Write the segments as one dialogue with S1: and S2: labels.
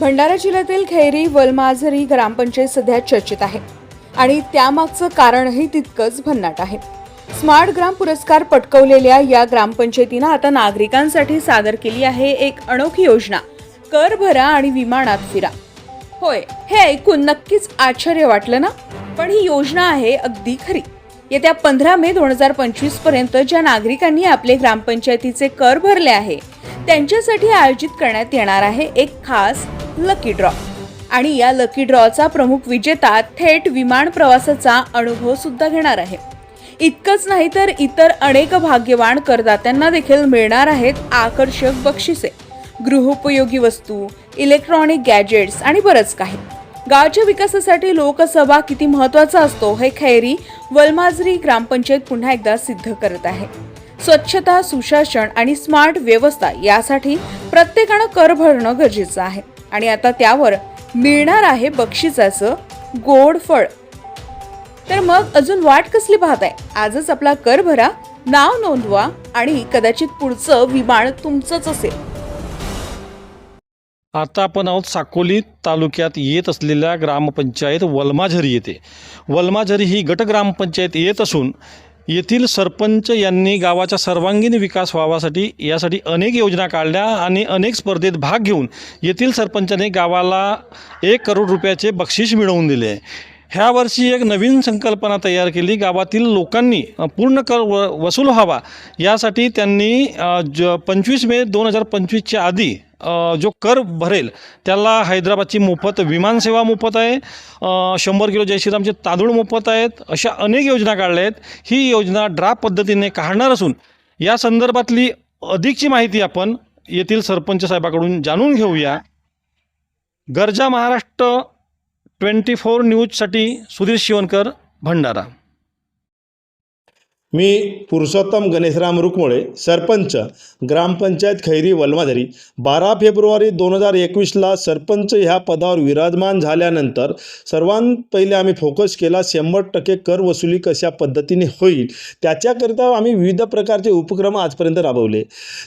S1: भंडारा जिल्ह्यातील खैरी वलमाझरी ग्रामपंचायत सध्या चर्चेत आहे. आणि त्यामागचं कारणही तितकंच भन्नाट आहे. स्मार्ट ग्राम पुरस्कार पटकवलेल्या या ग्रामपंचायतीनं आता नागरिकांसाठी सादर केली आहे एक अनोखी योजना कर भरा आणि विमानात फिरा. होय हे ऐकून नक्कीच आश्चर्य वाटलं ना? पण ही योजना आहे अगदी खरी. येत्या पंधरा मे दोन हजार पंचवीसपर्यंत ज्या नागरिकांनी आपले ग्रामपंचायतीचे कर भरले आहे त्यांच्यासाठी आयोजित करण्यात येणार आहे एक खास लकी ड्रॉ आणि या लकी ड्रॉचा प्रमुख विजेता थेट विमान प्रवासाचा अनुभव सुद्धा घेणार आहे. इतकंच नाही तर इतर अनेक भाग्यवान करदात्यांना देखील मिळणार आहेत आकर्षक बक्षिसे. गृहोपयोगी वस्तू इलेक्ट्रॉनिक गॅजेट्स आणि बरंच काही. गावच्या विकासासाठी लोकसभा किती महत्त्वाचा असतो हे खैरी वलमाजरी ग्रामपंचायत पुन्हा एकदा सिद्ध करत आहे. स्वच्छता सुशासन आणि स्मार्ट व्यवस्था यासाठी प्रत्येकानं कर भरणं गरजेचं आहे. आणि आता त्यावर मिळणार आहे बक्षिसाचं गोड फळ. तर मग अजून वाट कसली पाहताय? आजच आपला कर भरा नाव नोंदवा आणि कदाचित पुढचं विमान तुमचंच असेल.
S2: आता आपण आहोत साकोली तालुक्यात येत असलेल्या ग्रामपंचायत वलमाझरी येथे. वलमाझरी ही गट ग्रामपंचायत येत असून येथील सरपंच यांनी गावाचा सर्वांगीण विकास व्हावासाठी यासाठी अनेक योजना काढल्या आणि अनेक स्पर्धेत भाग घेऊन येथील सरपंचाने गावाला एक करोड रुपयाचे बक्षीस मिळवून दिले. आहे ह्या वर्षी एक नवीन संकल्पना तयार केली. गावातील लोकांनी पूर्ण कर व वसूल व्हावा यासाठी त्यांनी ज पंचवीस मे दोन हजार पंचवीसच्या आधी जो कर भरेल त्याला हैदराबादची मोफत विमानसेवा मोफत आहे. शंभर किलो जय श्रीरामचे तांदूळ मोफत आहेत. अशा अनेक योजना काढल्या आहेत. ही योजना ड्राफ्ट पद्धतीने काढणार असून या संदर्भातली अधिकची माहिती आपण येथील सरपंच साहेबाकडून जाणून घेऊया. गरजा महाराष्ट्र ट्वेंटी फोर न्यूजसाठी सुधीर शिवणकर भंडारा.
S3: मी पुरुषोत्तम गणेशराम रुकमोळे सरपंच ग्रामपंचायत खैरी वलमाधरी बारा फेब्रुवारी दोन हजार एकवीसला सरपंच ह्या पदावर विराजमान झाल्यानंतर सर्वांत पहिले आम्ही फोकस केला शंभर टक्के कर वसुली कशा पद्धतीने होईल त्याच्याकरिता आम्ही विविध प्रकारचे उपक्रम आजपर्यंत राबवले.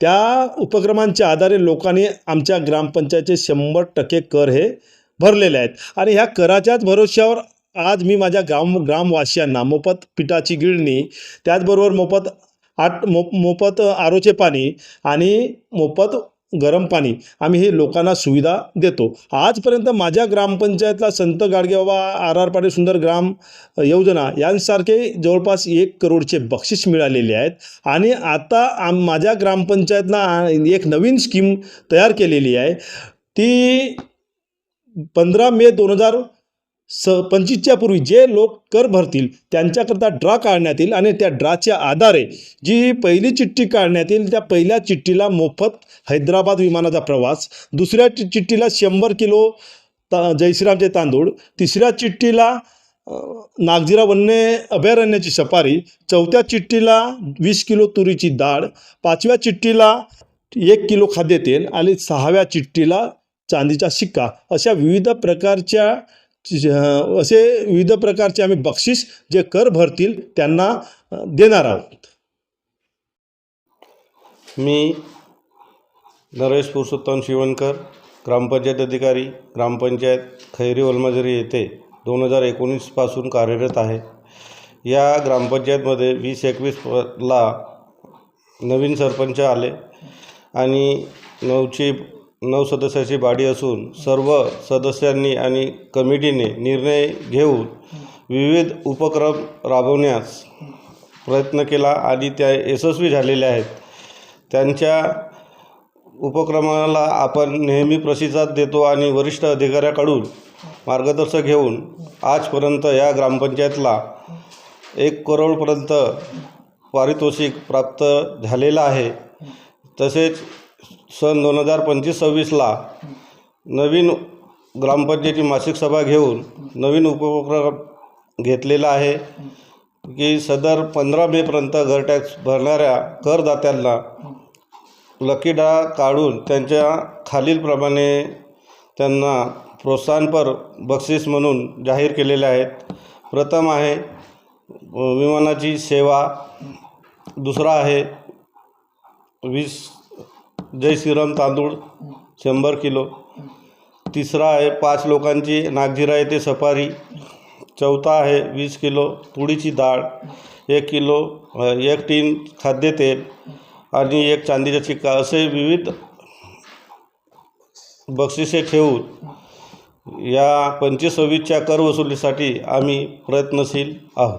S3: त्या उपक्रमांच्या आधारे लोकांनी आमच्या ग्रामपंचायतचे शंभर टक्के कर हे भरलेले आहेत. आणि ह्या कराच्याच भरोश्यावर आज मी माझ्या ग्राम ग्रामवासियांना मोफत पिठाची गिळणी त्याचबरोबर मोफत आट मो मोफत आरोचे पाणी आणि मोफत गरम पाणी आम्ही हे लोकांना सुविधा देतो. आजपर्यंत माझ्या ग्रामपंचायतला संत गाडगेबाबा आर आर पाटील सुंदर ग्राम योजना यांसारखे जवळपास एक करोडचे बक्षीस मिळालेले आहेत. आणि आता आम माझ्या ग्रामपंचायतला एक नवीन स्कीम तयार केलेली आहे. ती पंधरा मे दोन हजार स पंचवीसच्या पूर्वी जे लोक कर भरतील त्यांच्याकरता ड्रा काढण्यात येईल आणि त्या ड्राच्या आधारे जी पहिली चिठ्ठी काढण्यात येईल त्या पहिल्या चिठ्ठीला मोफत हैदराबाद विमानाचा प्रवास दुसऱ्या चि- चिठ्ठीला शंभर किलो ता जयश्रीरामचे तांदूळ तिसऱ्या चिठ्ठीला नागझिरा वन्य अभयारण्याची सफारी चौथ्या चिठ्ठीला वीस किलो तुरीची डाळ पाचव्या चिठ्ठीला एक किलो खाद्यतेल आणि सहाव्या चिठ्ठीला चांदीचा शिक्का अशा विविध प्रकारच्या असे विविध प्रकारचे आम्ही बक्षीस जे कर भरतील त्यांना देणार आहोत.
S4: मी नरेश पुरुषोत्तम शिवणकर ग्रामपंचायत अधिकारी ग्रामपंचायत खैरी वलमजरी येथे दोन हजार एकोणीसपासून कार्यरत आहे. या ग्रामपंचायतमध्ये वीस एकवीसला नवीन सरपंच आले आणि नऊची नऊ सदस्याची बाडी असून सर्व सदस्यांनी आणि कमिटीने निर्णय घेऊन विविध उपक्रम राबवण्यास प्रयत्न केला. आणि त्या यशस्वी झालेल्या आहेत. त्यांच्या उपक्रमाला आपण नेहमी प्रतिसाद देतो आणि वरिष्ठ अधिकाऱ्याकडून मार्गदर्शक घेऊन आजपर्यंत या ग्रामपंचायतला एक करोडपर्यंत पारितोषिक प्राप्त झालेलं आहे. तसेच सन दोन हजार पंचवीस सव्वीसला नवीन ग्रामपंचायती मासिक सभा घेऊन नवीन उपक्रम घेतलेला आहे की सदर पंधरा मेपर्यंत घर टॅक्स भरणाऱ्या करदात्यांना लकीडा काढून त्यांच्या खालीलप्रमाणे त्यांना प्रोत्साहनपर बक्षीस म्हणून जाहीर केलेले आहेत. प्रथम आहे विमानाची सेवा. दुसरा आहे वीस जय श्रीराम तांदूळ शंभर किलो. तिसरा आहे पाच लोकांची नागजिरा येते सफारी. चौथा आहे वीस किलो तुळीची डाळ. एक किलो एक टीन खाद्यतेल आणि एक चांदीचा चिक्का. असे विविध बक्षिसे ठेवून या पंचवीस सव्वीसच्या कर वसुलीसाठी आम्ही प्रयत्नशील आहोत.